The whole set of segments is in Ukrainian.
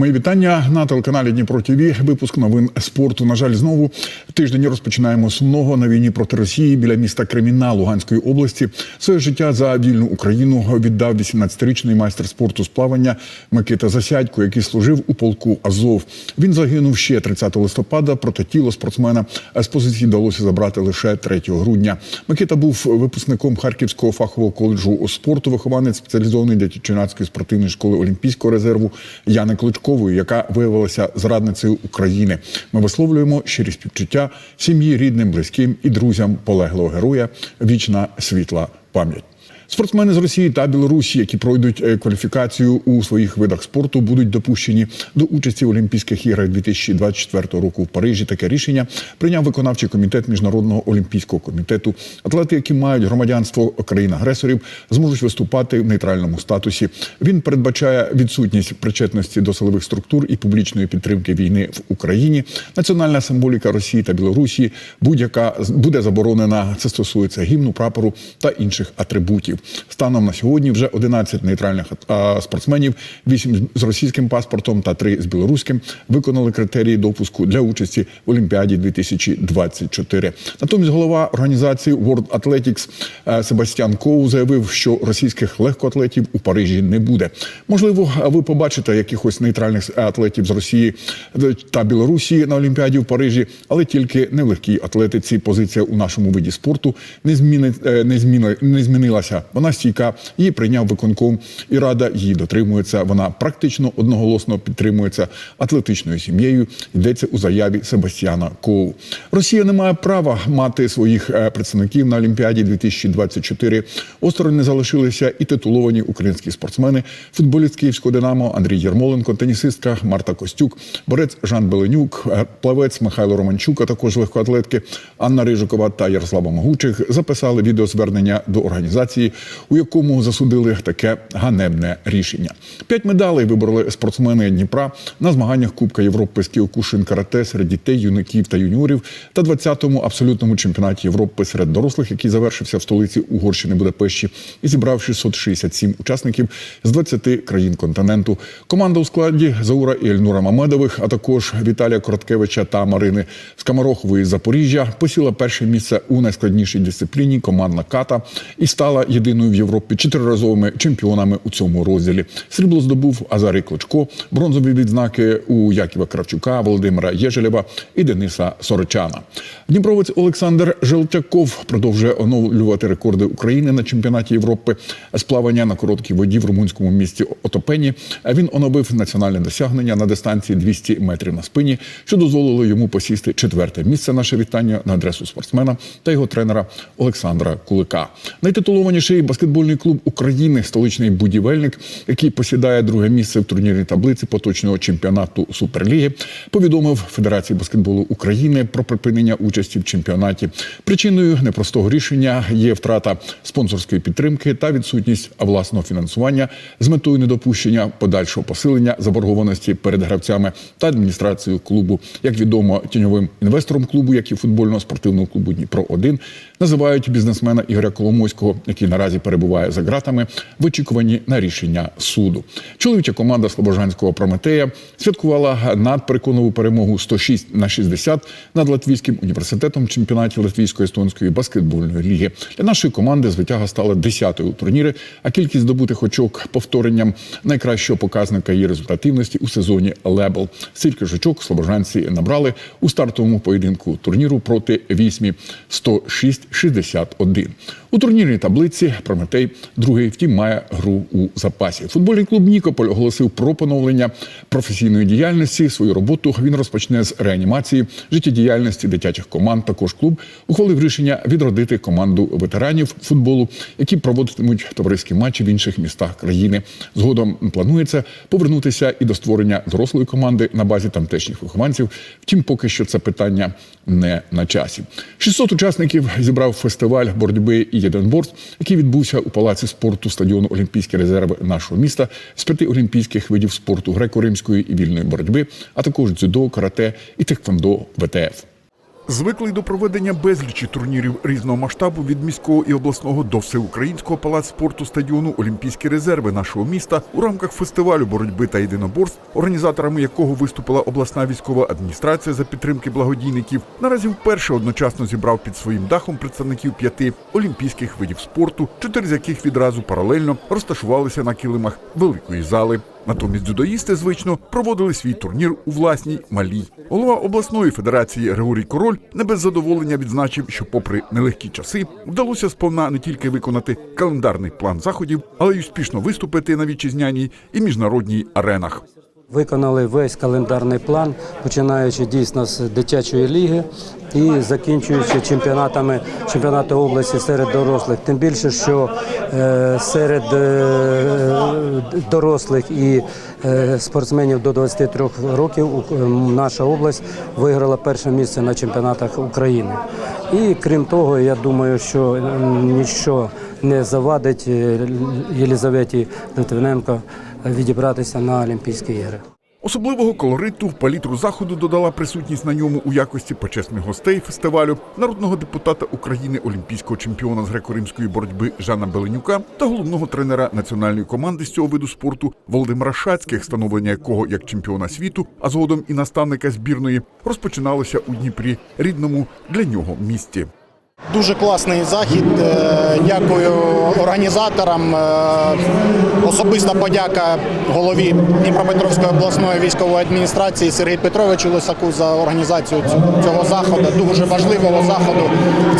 Мої вітання на телеканалі Дніпро ТВ. Випуск новин спорту. На жаль, знову тиждень розпочинаємо сумного на війні проти Росії біля міста Креміна Луганської області. Своє життя за вільну Україну віддав 18-річний майстер спорту з плавання Микита Засядько, який служив у полку Азов. Він загинув ще 30 листопада. Проте тіло спортсмена з позиції вдалося забрати лише 3 грудня. Микита був випускником Харківського фахового коледжу спорту, вихованець спеціалізованої дитячо-юнацької спортивної школи Олімпійського резерву Яни Кличкової, яка виявилася зрадницею України. Ми висловлюємо щирі співчуття сім'ї, рідним, близьким і друзям полеглого героя. Вічна світла пам'ять. Спортсмени з Росії та Білорусі, які пройдуть е, кваліфікацію у своїх видах спорту, будуть допущені до участі в Олімпійських іграх 2024 року в Парижі. Таке рішення прийняв виконавчий комітет міжнародного олімпійського комітету. Атлети, які мають громадянство країн-агресорів, зможуть виступати в нейтральному статусі. Він передбачає відсутність причетності до силових структур і публічної підтримки війни в Україні. Національна символіка Росії та Білорусі будь-яка буде заборонена. Це стосується гімну, прапору та інших атрибутів. Станом на сьогодні вже 11 нейтральних спортсменів, 8 з російським паспортом та 3 з білоруським виконали критерії допуску для участі в Олімпіаді 2024. Натомість голова організації World Athletics е, Себастьян Коу заявив, що російських легкоатлетів у Парижі не буде. Можливо, ви побачите якихось нейтральних атлетів з Росії та Білорусі на Олімпіаді в Парижі, але тільки не в легкій атлетиці. Позиція у нашому виді спорту не зміни не зміни, не змінилася. Вона стійка, її прийняв виконком, і рада її дотримується. Вона практично одноголосно підтримується атлетичною сім'єю. Йдеться у заяві Себастьяна Коу. Росія не має права мати своїх е, представників на Олімпіаді 2024. Осторонь не залишилися і титуловані українські спортсмени, футболіст Київського Динамо Андрій Єрмоленко, тенісистка Марта Костюк, борець Жан Беленюк, е, плавець Михайло Романчук, а також легкоатлетки Анна Рижикова та Ярослава Могучих записали відеозвернення до організації, у якому засудили таке ганебне рішення. П'ять медалей вибороли спортсмени Дніпра на змаганнях Кубка Європи з кіокушин карате серед дітей, юнаків та юніорів та 20-му абсолютному чемпіонаті Європи серед дорослих, який завершився в столиці Угорщини Будапешті, і зібрав 667 учасників з 20 країн континенту. Команда у складі Заура і Ельнура Мамедових, а також Віталія Короткевича та Марини Скамарохової з Запоріжжя посіла перше місце у найскладнішій дисципліні командна ката і стала єдиною в Європі чотириразовими чемпіонами у цьому розділі. Срібло здобув Азарій Клочко, бронзові відзнаки у Яківа Кравчука, Володимира Єжелєва і Дениса Сорочана. Дніпровець Олександр Желтяков продовжує оновлювати рекорди України на чемпіонаті Європи з плавання на короткій воді в румунському місті Отопені. Він оновив національне досягнення на дистанції 200 метрів на спині, що дозволило йому посісти четверте місце. Наше вітання на адресу спортсмена та його тренера Олександра Кулика. Найтитулованіший баскетбольний клуб України, столичний будівельник, який посідає друге місце в турнірній таблиці поточного чемпіонату Суперліги, повідомив Федерації баскетболу України про припинення участі в чемпіонаті. Причиною непростого рішення є втрата спонсорської підтримки та відсутність власного фінансування з метою недопущення подальшого посилення заборгованості перед гравцями та адміністрацією клубу. Як відомо, тіньовим інвестором клубу, як і футбольного спортивного клубу Дніпро 1 називають бізнесмена Ігоря Коломойського, який наразі перебуває за ґратами в очікуванні на рішення суду. Чоловіча команда Слобожанського Прометея святкувала надпереконливу перемогу 106 на 60 над Латвійським університетом в чемпіонаті Латвійської естонської баскетбольної ліги. Для нашої команди звитяга стала 10-ю у турнірі, а кількість здобутих очок повторенням найкращого показника її результативності у сезоні Лебел. Стільки ж очок слобожанці набрали у стартовому поєдинку турніру проти вісьмі 106-61. У турнірній таблиці Прометей другий, втім, має гру у запасі. Футбольний клуб Нікополь оголосив про поновлення професійної діяльності. Свою роботу він розпочне з реанімації життєдіяльності дитячих команд. Також клуб ухвалив рішення відродити команду ветеранів футболу, які проводитимуть товариські матчі в інших містах країни. Згодом планується повернутися і до створення дорослої команди на базі тамтешніх вихованців. Втім, поки що це питання не на часі. 600 учасників зібрав фестиваль боротьби і єдиноборств, який відбувся у палаці спорту стадіону Олімпійські резерви нашого міста з п'яти олімпійських видів спорту греко-римської і вільної боротьби, а також дзюдо, карате і тхеквондо ВТФ. Звиклий до проведення безлічі турнірів різного масштабу від міського і обласного до всеукраїнського палац спорту стадіону Олімпійські резерви нашого міста у рамках фестивалю боротьби та єдиноборств, організаторами якого виступила обласна військова адміністрація за підтримки благодійників, наразі вперше одночасно зібрав під своїм дахом представників п'яти олімпійських видів спорту, чотири з яких відразу паралельно розташувалися на килимах великої зали. Натомість дзюдоїсти звично проводили свій турнір у власній малій. Голова обласної федерації Григорій Король не без задоволення відзначив, що, попри нелегкі часи, вдалося сповна не тільки виконати календарний план заходів, але й успішно виступити на вітчизняній і міжнародній аренах. Виконали весь календарний план, починаючи дійсно з дитячої ліги і закінчуючи чемпіонатами чемпіонату області серед дорослих. Тим більше, що е, серед е, дорослих і е, спортсменів до 23 років наша область виграла перше місце на чемпіонатах України. І крім того, я думаю, що нічого не завадить Єлізаветі Литвиненко відібратися на Олімпійські ігри. Особливого колориту в палітру заходу додала присутність на ньому у якості почесних гостей фестивалю народного депутата України, олімпійського чемпіона з греко-римської боротьби Жана Беленюка та головного тренера національної команди з цього виду спорту Володимира Шацьких, становлення якого як чемпіона світу, а згодом і наставника збірної, розпочиналося у Дніпрі, рідному для нього місті. Дуже класний захід. Е, Дякую організаторам. Е, Особиста подяка голові Дніпропетровської обласної військової адміністрації Сергію Петровичу Лисаку за організацію цього заходу. Дуже важливого заходу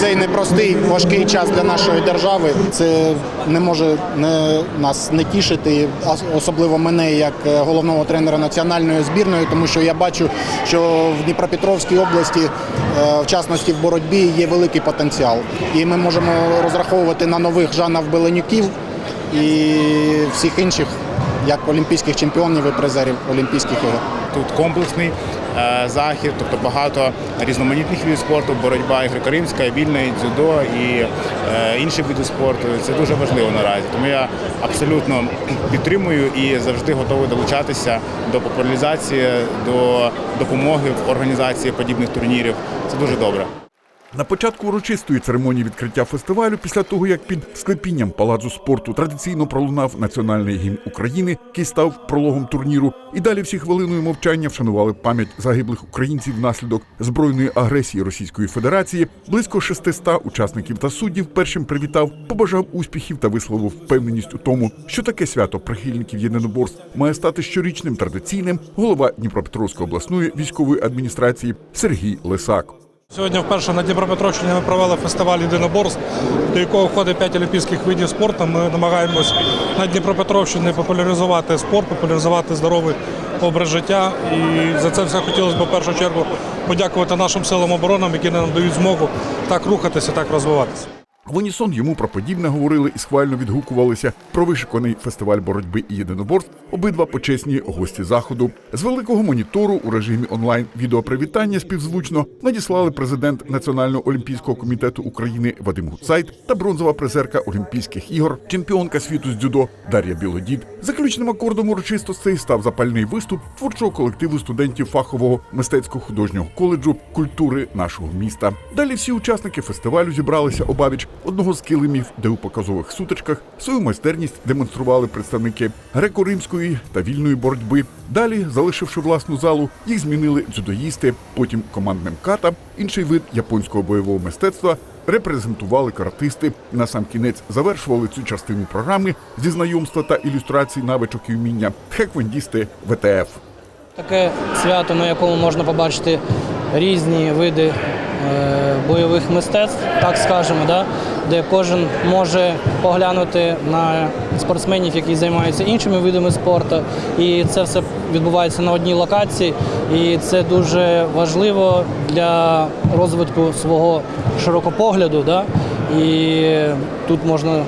цей непростий важкий час для нашої держави. Це не може не нас не тішити, особливо мене як е, головного тренера національної збірної, тому що я бачу, що в Дніпропетровській області, в частності в боротьбі, є великий потенціал. І ми можемо розраховувати на нових Жанів Беленюків і всіх інших, як олімпійських чемпіонів і призерів Олімпійських ігор. Тут комплексний е, захід, тобто багато різноманітних видів спорту, боротьба і греко-римська, і вільна, і дзюдо, і е, інші види спорту. Це дуже важливо наразі. Тому я абсолютно підтримую і завжди готовий долучатися до популяризації, до допомоги в організації подібних турнірів. Це дуже добре. На початку урочистої церемонії відкриття фестивалю, після того як під склепінням палацу спорту традиційно пролунав національний гімн України, який став прологом турніру, і далі всі хвилиною мовчання вшанували пам'ять загиблих українців внаслідок збройної агресії Російської Федерації. Близько 600 учасників та суддів першим привітав, побажав успіхів та висловив впевненість у тому, що таке свято прихильників єдиноборств має стати щорічним традиційним. Голова Дніпропетровської обласної військової адміністрації Сергій Лисак. Сьогодні вперше на Дніпропетровщині ми провели фестиваль єдиноборств, до якого входить п'ять олімпійських видів спорту. Ми намагаємось на Дніпропетровщині популяризувати спорт, популяризувати здоровий образ життя. І за це все хотілося б в першу чергу подякувати нашим силам оборони, які нам дають змогу так рухатися, так розвиватися. В унісон йому про подібне говорили і схвально відгукувалися про вишиканий фестиваль боротьби і єдиноборств обидва почесні гості заходу. З великого монітору у режимі онлайн відеопривітання співзвучно надіслали президент Національного олімпійського комітету України Вадим Гуцайт та бронзова призерка Олімпійських ігор, чемпіонка світу з дзюдо Дар'я Білодід. Заключним акордом урочистостей став запальний виступ творчого колективу студентів фахового мистецько-художнього коледжу культури нашого міста. Далі всі учасники фестивалю зібралися обабіч одного з килимів, де у показових сутичках свою майстерність демонстрували представники греко-римської та вільної боротьби. Далі, залишивши власну залу, їх змінили дзюдоїсти, потім командним ката, інший вид японського бойового мистецтва. Репрезентували каратисти. На сам кінець завершували цю частину програми зі знайомства та ілюстрацій навичок і вміння хеквендісти ВТФ. Таке свято, на якому можна побачити різні види бойових мистецтв, так скажемо, да? де кожен може поглянути на спортсменів, які займаються іншими видами спорту. І це все відбувається на одній локації. І це дуже важливо для розвитку свого широкопогляду. Да? І тут можна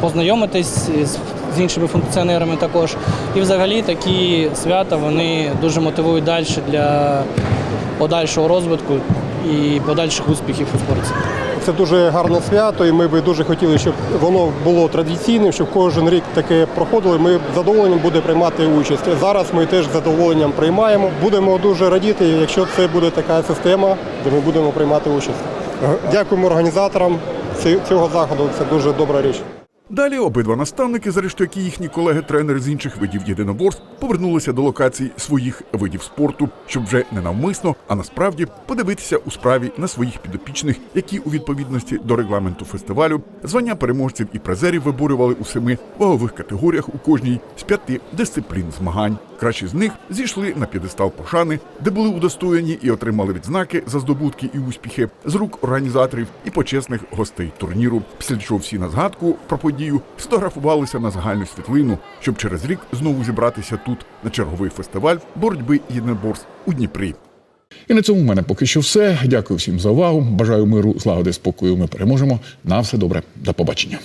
познайомитись з з іншими функціонерами також. І взагалі такі свята вони дуже мотивують далі для подальшого розвитку і подальших успіхів у спорті. Це дуже гарне свято, і ми би дуже хотіли, щоб воно було традиційним, щоб кожен рік таке проходило. Ми з задоволенням буде приймати участь. Зараз ми теж з задоволенням приймаємо. Будемо дуже радіти, якщо це буде така система, де ми будемо приймати участь. Дякуємо організаторам цього заходу. Це дуже добра річ. Далі обидва наставники, зрештою, як і їхні колеги-тренери з інших видів єдиноборств, повернулися до локацій своїх видів спорту, щоб вже не навмисно, а насправді подивитися у справі на своїх підопічних, які у відповідності до регламенту фестивалю звання переможців і призерів виборювали у семи вагових категоріях у кожній з п'яти дисциплін змагань. Кращі з них зійшли на п'єдестал пошани, де були удостоєні і отримали відзнаки за здобутки і успіхи з рук організаторів і почесних гостей турніру. Після чого всі на згадку про подію сфотографувалися на загальну світлину, щоб через рік знову зібратися тут на черговий фестиваль боротьби єдиноборств у Дніпрі. І на цьому в мене поки що все. Дякую всім за увагу. Бажаю миру, злагоди, спокою. Ми переможемо. На все добре. До побачення.